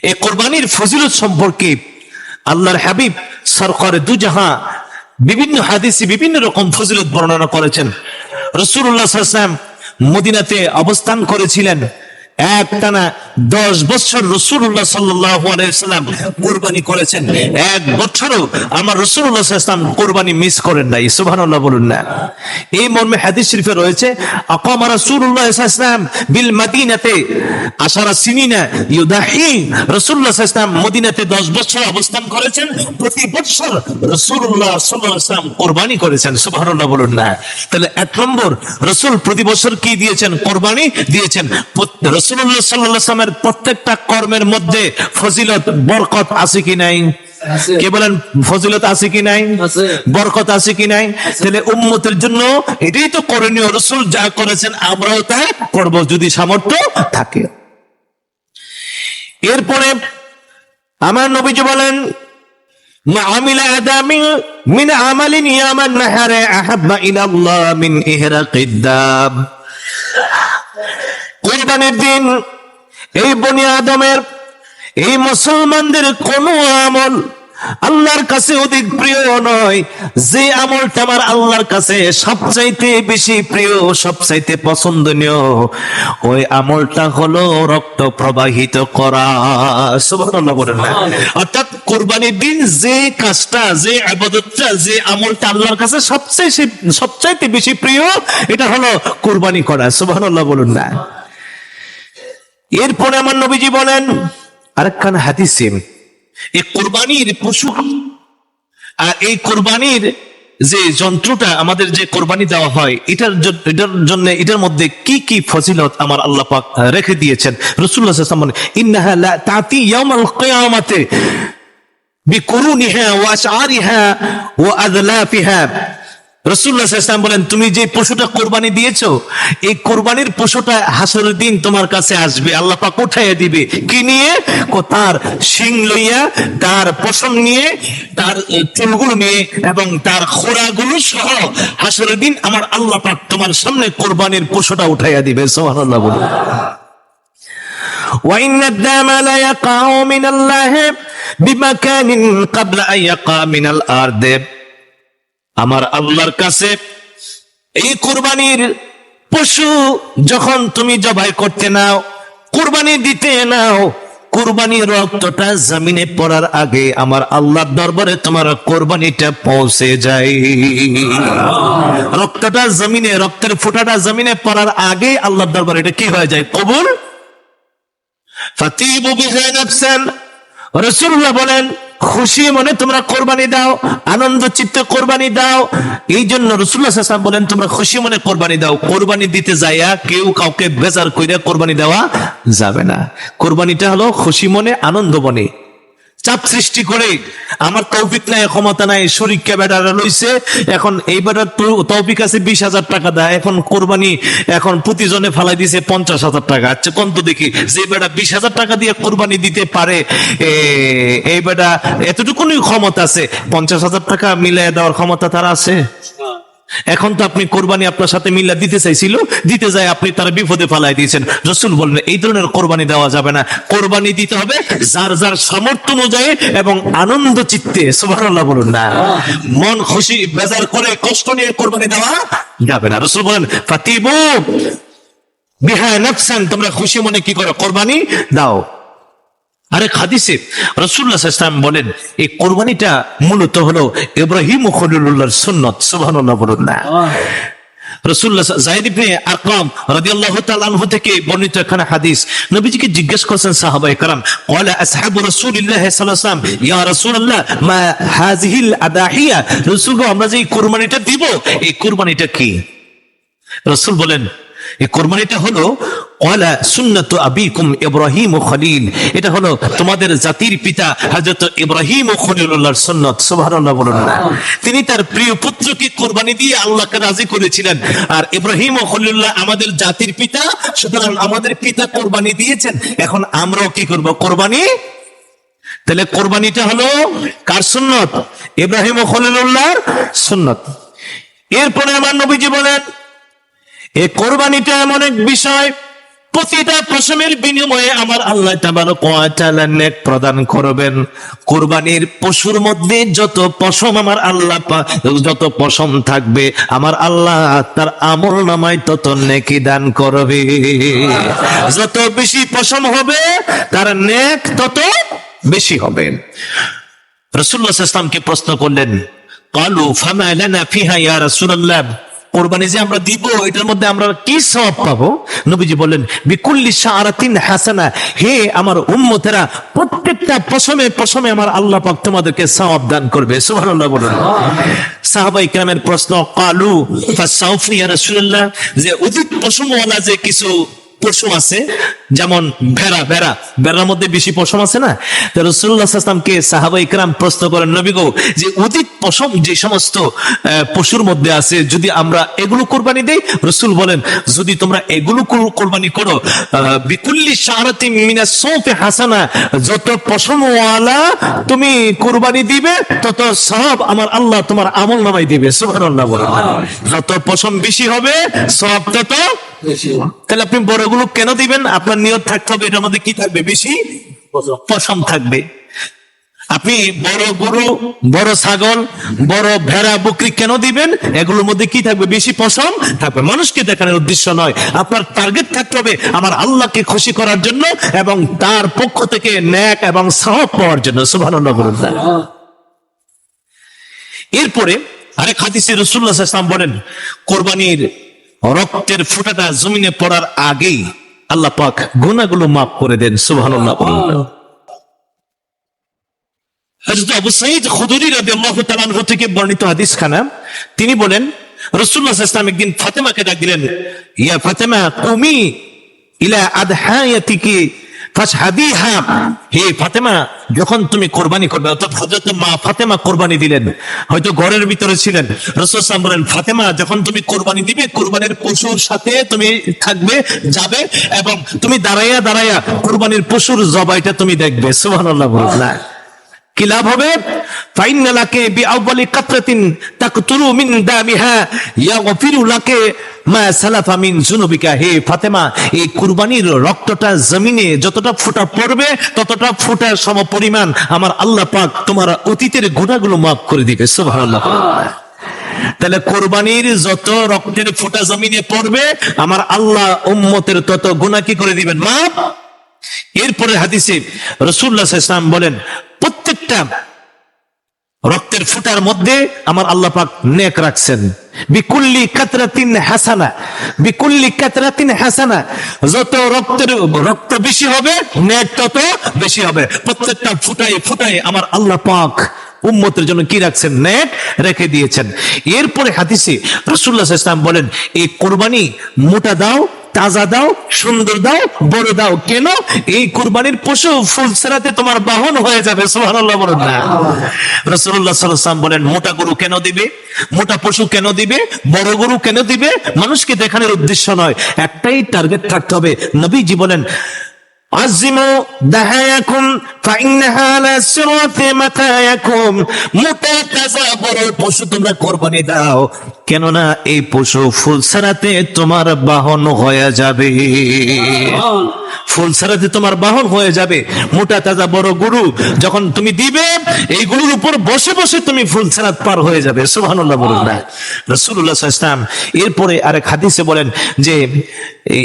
এই কোরবানির ফজিলত সম্পর্কে আল্লাহর হাবিব সরকার দুজাহা বিভিন্ন হাদিসে বিভিন্ন রকম ফজিলত বর্ণনা করেছেন। রসুল্লাহ মদিনাতে অবস্থান করেছিলেন। এক দশ বছর রসুল্লাহ সাল্লাম কোরবানি করেছেন। এক বছরও আমার রসুল্লাহ সাল্লাম কোরবানি মিস করেন নাই, সুবহানাল্লাহ বলুন না। এই মর্মে হাদিস শরীফে রয়েছে আকামা রাসূলুল্লাহ সাল্লাম বিল মাদিনাতে ইউদাহি রাসূলুল্লাহ সাল্লাম মদিনাতে 10 বছর অবস্থান করেছেন, প্রতি বছর সাল্লাল্লাহু আলাইহি কোরবানি করেছেন, সুবহানাল্লাহ বলুন না। তাহলে এক নম্বর, রাসূল প্রতি বছর কি দিয়েছেন? কোরবানি দিয়েছেন। আলাইহি ওয়াসাল্লামের প্রত্যেকটা কর্মের মধ্যে ফজিলত বরকত আছে কি নাই? কে বলেন ফজিলত আছে কি নাই? বরকত আছে কি নাই? তাহলে উম্মতের জন্য এটাই তো করণীয়। রসুল যা করেছেন আমরাও তাই করব যদি সামর্থ্য থাকে। এরপরে আমার নবীজি বলেন মিন আমালিন ইয়ামান নাহারে আহাব্বা ইলাল্লাহ মিন ইহরাকিদ দাব। কোরবানির দিন এই বনি আদমের এই মুসলমানদের কোন আমল আল্লাহর কাছে অধিক প্রিয় নয়। যে আমলটা আমার আল্লাহর কাছে সবচাইতে বেশি প্রিয় সবচাইতে পছন্দনীয় ওই আমলটা হলো রক্ত প্রবাহিত করা। সুবহানাল্লাহ বলেন না। অর্থাৎ কোরবানির দিন যে কাজটা যে আবাদতটা যে আমলটা আল্লাহর কাছে সবচেয়ে সবচাইতে বেশি প্রিয় এটা হলো কোরবানি করা। সুবহানাল্লাহ বলুন না। এরপরে আমার নবীজি বলেন আরেকখান হাদিসে এই কোরবানির পশু আর এই কোরবানির যে যন্ত্রটা আমাদের যে কোরবানি দেওয়া হয় এটার এটার জন্য এটার মধ্যে কি কি ফজিলত আমার আল্লাহ পাক রেখে দিয়েছেন? রসুল্লাহ বলেন, ইন্নাহা লা তাতি ইয়াউমাল কিয়ামাতে বিকুরুনিহা ওয়া আশআরিহা ওয়া আদলাফিহা। রাসূলুল্লাহ সাল্লাল্লাহু আলাইহি ওয়াসাল্লাম বলেন তুমি যে পশুটা কোরবানি দিয়েছো এই কোরবানির পশুটা হাসরের দিন তোমার কাছে আসবে আল্লাহ পাক উঠাইয়া দিবে কি নিয়ে ও তার শিং লইয়া তার পশম নিয়ে তার এ, চুলগুলো নিয়ে এবং তার খোড়াগুলো সহ হাসরের দিন আমার আল্লাহ পাক তোমার সামনে কোরবানির পশুটা উঠাইয়া দিবে সুবহানাল্লাহ বলুন وإن الدم لا يقع من الله بمكان قبل أن يقع من الأرض আমার আল্লাহর কাছে এই কোরবানির পশু যখন তুমি জবাই করতে নাও, কোরবানি দিতে নাও, কোরবানির রক্তটা জমিনে পড়ার আগে আমার আল্লাহর দরবারে তোমার কোরবানিটা পৌঁছে যায়। রক্তটা জমিনে, রক্তের ফোঁটাটা জমিনে পড়ার আগে আল্লাহর দরবারে এটা কি হয়ে যায়? কবুল? ফাতিবু বিহা নাফসান রাসূলুল্লাহ বলেন, খুশি মনে তোমরা কোরবানি দাও, আনন্দ চিত্তে কোরবানি দাও। এই জন্য রসুল্লাহ বলেন, তোমরা খুশি মনে কোরবানি দাও। কোরবানি দিতে যাইয়া কেউ কাউকে বেজার কইরা কোরবানি দেওয়া যাবে না। কোরবানিটা হলো খুশি মনে, আনন্দ মনে। চাপ সৃষ্টি করে। আমার তৌফিক নাই, ক্ষমতা নাই, শরীরকে বেটারা লইছে। এখন এই বেটার তৌফিক আছে বিশ হাজার টাকা দেয়। এখন কোরবানি এখন প্রতিজনে ফালাই দিছে পঞ্চাশ হাজার টাকা। আচ্ছা কন্ত দেখি, যে বেটা বিশ হাজার টাকা দিয়ে কোরবানি দিতে পারে এই বেটা এতটুকুনি ক্ষমতা আছে। পঞ্চাশ হাজার টাকা মিলিয়ে দেওয়ার ক্ষমতা তার আছে? এখন তো আপনি কোরবানি আপনার সাথে মিল্লা দিতে চাইছিল, দিতে যায় আপনি তার বিপদে ফালাই দিয়েছেন। রসুল বললেন, এই ধরনের কোরবানি দেওয়া যাবে না। কোরবানি দিতে হবে যার যার সামর্থ্য অনুযায়ী এবং আনন্দ চিত্তে, সুবহানাল্লাহ বলুন না। মন খুশি, বেজার করে, কষ্ট নিয়ে কোরবানি দেওয়া যাবে না। রসুল বলেন ফাতিবু বিহা নাফসান, তোমরা খুশি মনে কি করো? কোরবানি দাও। আরেক হাদিসে রসুল্লাহ ইসলাম বলেন এই কোরবানিটা মূলত হলো ইব্রাহিম ও খলিলুল্লাহর সুন্নত সুবহানাল্লাহ বলুন না রসুল্লাহ জাহিদ ইবনে আকরাম রাদিয়াল্লাহু তাআলা আনহু থেকে বর্ণিত একখানা হাদিস নবীজিকে জিজ্ঞেস করেছেন সাহাবায়ে کرام قال اصحاب رسول الله صلى الله عليه وسلم ইয়া রাসূলুল্লাহ মা হাযিহিল আদাহিয়া রাসূল গো, আমরা যে এই কুরবানিটা দিব এই কুরবানিটা কি রসুল বলেন এই কোরবানিটা হলো, ওয়ালা সুন্নাতু আবিকুম ইব্রাহিম ও খলিল। এটা হলো তোমাদের জাতির পিতা ইব্রাহিম ও খলিলুল্লাহর সুন্নাত, সুবহানাল্লাহ বলুন না। তিনি তার প্রিয় পুত্রকে কোরবানি দিয়ে আল্লাহকে রাজি করেছিলেন। আর ইব্রাহিম ও খলিলুল্লাহ আমাদের জাতির পিতা, সুতরাং আমাদের পিতা কোরবানি দিয়েছেন। এখন আমরাও কি করব, কোরবানি? তাহলে কোরবানিটা হলো কার সুন্নত? ইব্রাহিম ও খলিলুল্লাহর সুন্নত। এরপরে আমার নবীজি বলেন এই কোরবানিটা এমন এক বিষয়। প্রতিটা পশমের বিনিময়ে আমার আল্লাহ নেক প্রদান করবেন। কুরবানির পশুর মধ্যে যত পশম আমার আল্লাহ যত পশম থাকবে, আমার আল্লাহ তার আমল নামায় তত নেকি দান করবে। যত বেশি পশম হবে, তার নেক তত বেশি হবে। রসুল্লাহ ইসলামকে প্রশ্ন করলেন, কালু ফামা ফিহা ইয়া রাসূলুল্লাহ? কোরবানি যে আমরা দিব, এটার মধ্যে আমরা কি সব পাবো? নবীজি বললেন, বিকুল্লি সারাতিন হাসানা। হে আমার উম্মতেরা, প্রত্যেকটা পশমে পশমে আমার আল্লাহ পাক তোমাদেরকে সওয়াব দান করবে। সুবহানাল্লাহ বলুন। সাহাবাই কেরামের প্রশ্ন, কালু ফাসাউফি ইয়া রাসূলুল্লাহ? যে অধিক পশমওয়ালা যে কিছু পশু আছে যেমন ভেড়া ভেড়া ভেড়ার মধ্যে বেশি পশম আছে না? রসুল্লাহামকে সাহাবা ইকরাম প্রশ্ন করেন নবী গো যে অধিক পশম যে সমস্ত পশুর মধ্যে আছে যদি আমরা এগুলো কোরবানি দেই? রসুল বলেন যদি তোমরা এগুলো কোরবানি করো বিকুল্লি শাহরাতি মিনা সৌফে হাসানা যত পশমওয়ালা তুমি কোরবানি দিবে তত সব আমার আল্লাহ তোমার আমল নামাই দিবে। সুবহানাল্লাহ বলেন। যত পশম বেশি হবে সব তত তাহলে আপনি বড়গুলো কেন দিবেন? আপনার নিয়ত থাকতে হবে এটার মধ্যে কি থাকবে? বেশি পশম। থাকবে। আপনি বড় গরু বড় ছাগল বড় ভেড়া বকরি কেন দিবেন? এগুলোর মধ্যে কি থাকবে? বেশি পশম থাকবে। মানুষকে দেখানোর উদ্দেশ্য নয়। আপনার টার্গেট থাকতে হবে আমার আল্লাহকে খুশি করার জন্য এবং তার পক্ষ থেকে ন্যাক এবং সাহব পাওয়ার জন্য। বলুন। এরপরে আরেক হাদিসে রসুল্লাহ বলেন কোরবানির রক্তের ফোঁটাটা জমিনে পড়ার আগেই আল্লাহ পাক গুনাহগুলো মাফ করে দেন, সুবহানাল্লাহ বলুন। থেকে বর্ণিত হাদিস খানা তিনি বলেন, রাসূলুল্লাহ সাল্লাল্লাহু একদিন ফাতেমাকে ডাক দিলেন, ইয়া ফাতেমা ইলা আদহায়াতিকি কোরবানি দিলেন, হয়তো ঘরের ভিতরে ছিলেন। ফাতেমা, যখন তুমি কোরবানি দিবে, কোরবানির পশুর সাথে তুমি থাকবে, যাবে এবং তুমি দাঁড়াইয়া কোরবানির পশুর জবাইটা তুমি দেখবে। বললেন কি লাভ হবে? ফাইন্না লাকে বিআউয়ালি কাতরাতিন তাকতুরু মিন দামিহা, ইয়াগফিরু লাকে মা সালাফা মিন হে ফাতেমা, এই কুরবানির রক্তটা জমিনে যতটা ফোঁটা পড়বে, ততটা ফোঁটার সমপরিমাণ আমার আল্লাহ পাক তোমার অতীতের গুনাহগুলো মাফ করে দিবে। সুবহানাল্লাহ। তাহলে কোরবানির যত রক্তের ফোঁটা জমিনে পড়বে, আমার আল্লাহ উম্মতের তত গুনাহ কি করে দিবেন? মাফ? এরপরে হাদিসে রসুল্লাহ ইসলাম বলেন প্রত্যেকটা রক্তের ফুটার মধ্যে আমার আল্লাহ পাক নেক রাখছেন। বিকুল্লি কাতরাতিন হাসানা, বিকুল্লি কাতরাতিন হাসানা। যত রক্তের, রক্ত বেশি হবে, নেক তত বেশি হবে। প্রত্যেকটা ফুটাই ফুটাই আমার আল্লাহ পাক উম্মতের জন্য কি রাখছেন? নেক রেখে দিয়েছেন। এরপরে হাদিসে রসুল্লাহ ইসলাম বলেন, এই কোরবানি মোটা দাও তাজা দাও, সুন্দর দাও, বড় দাও। কেন? এই কুরবানির পশু ফুল ফুলসেরাতে তোমার বাহন হয়ে যাবে, সুবহানাল্লাহ বলেন না। রসুল্লাহ সাল্লাম বলেন, মোটা গরু কেন দিবে? মোটা পশু কেন দিবে? বড় গরু কেন দিবে? মানুষকে দেখানোর উদ্দেশ্য নয়, একটাই টার্গেট থাকতে হবে। নবীজি বলেন عزموا دهايكم فإنها لا سرة متايكم মোটা তাজা বড় পশু তোমরা কোরবানি দাও কেননা এই পশু ফুলসারাতে তোমার বাহন হয়ে যাবে ফুলসারাতে তোমার বাহন হয়ে যাবে মোটা তাজা বড় গরু যখন তুমি দিবে এই গরুর উপর বসে বসে তুমি ফুলসারাত পার হয়ে যাবে সুবহানাল্লাহ বলুন না রাসূলুল্লাহ সাল্লাল্লাহু আলাইহি ওয়াসাল্লাম এরপরে আরেক হাদিসে বলেন যে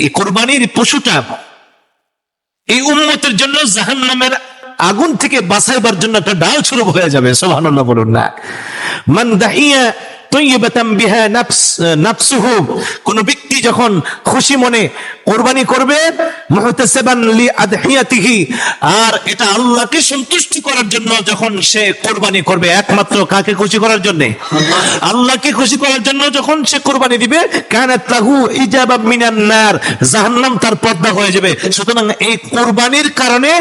এই কোরবানির পশুটা এই উম্মতের জন্য জাহান নামের আগুন থেকে বাঁচাইবার জন্য একটা ডাল শুরু হয়ে যাবে সোহানুল্লাহ বলুন না। মান দাহিয়া কোন ব্যক্তি যখন খুশি মনে কোরবানি করবে আর এটা আল্লাহকে করার জন্য যখন সে কোরবানি করবে, একমাত্র কাকে খুশি করার জন্য? আল্লাহকে খুশি করার জন্য যখন সে কোরবানি দিবে জাহান্নাম তার হয়ে যাবে। সুতরাং এই কোরবানির কারণে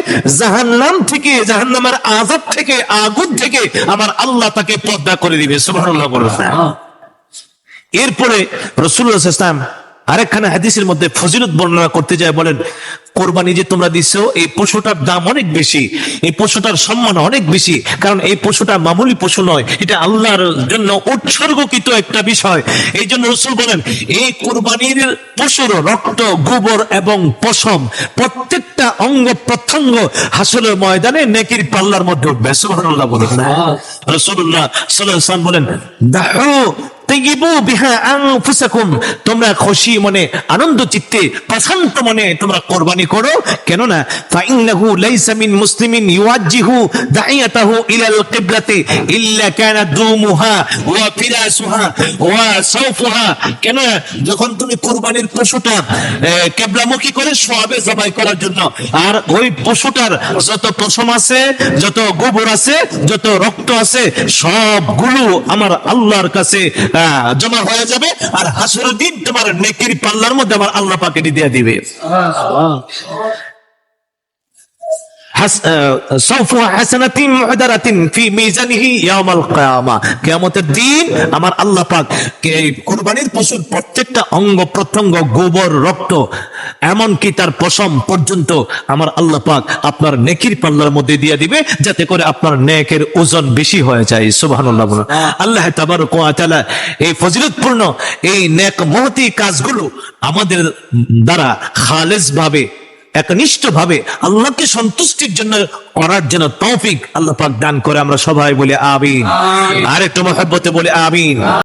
জাহান্নাম থেকে, জাহান্নামের আযাব থেকে, আগুন থেকে আমার আল্লাহ তাকে পর্দা করে দিবে। এরপরে রসুল্লাহ ইসলাম আরেকখানে হাদিসের মধ্যে ফজিলত বর্ণনা করতে যায় বলেন কোরবানি যে তোমরা দিছো এই পশুটার দাম অনেক বেশি এই পশুটার সম্মান অনেক বেশি কারণ এই পশুটা মামুলি পশু নয় এটা আল্লাহর জন্য উৎসর্গকৃত একটা বিষয়। এই জন্য রসুল বলেন এই কোরবানির পশুর রক্ত গোবর এবং পশম প্রত্যেকটা অঙ্গ প্রত্যঙ্গ হাসলের ময়দানে নেকির পাল্লার মধ্যে উঠবে। সুবহানাল্লাহ বলেন রসুল্লাহ সাল্লাল্লাহু বলেন আনফুসাকুম তোমরা খুশি মনে, আনন্দ চিত্তে, প্রশান্ত মনে তোমরা কোরবানি করো। কেননা যখন তুমি কোরবানির পশুটা কিবলামুখী করে সোয়াবে জবাই করার জন্য, আর ওই পশুটার যত পশম আছে, যত গোবর আছে, যত রক্ত আছে, সবগুলো আমার আল্লাহর কাছে জমা হয়ে যাবে আর হাসুর দিন তোমার নেকির পাল্লার মধ্যে আমার আল্লাহ পাকে দিয়ে দিবে। আপনার নেকির পাল্লার মধ্যে দিয়ে দিবে, যাতে করে আপনার নেকের ওজন বেশি হয়ে যায় সুবহানাল্লাহ। আল্লাহ এই ফজিলতপূর্ণ এই নেক মহতি কাজগুলো আমাদের দ্বারা খালেজ ভাবে একনিষ্ঠ ভাবে আল্লাহকে সন্তুষ্টির জন্য করার জন্য তৌফিক আল্লাহ পাক দান করে আমরা সবাই বলে আমিন। আর একটু মহব্বতে বলে আমিন।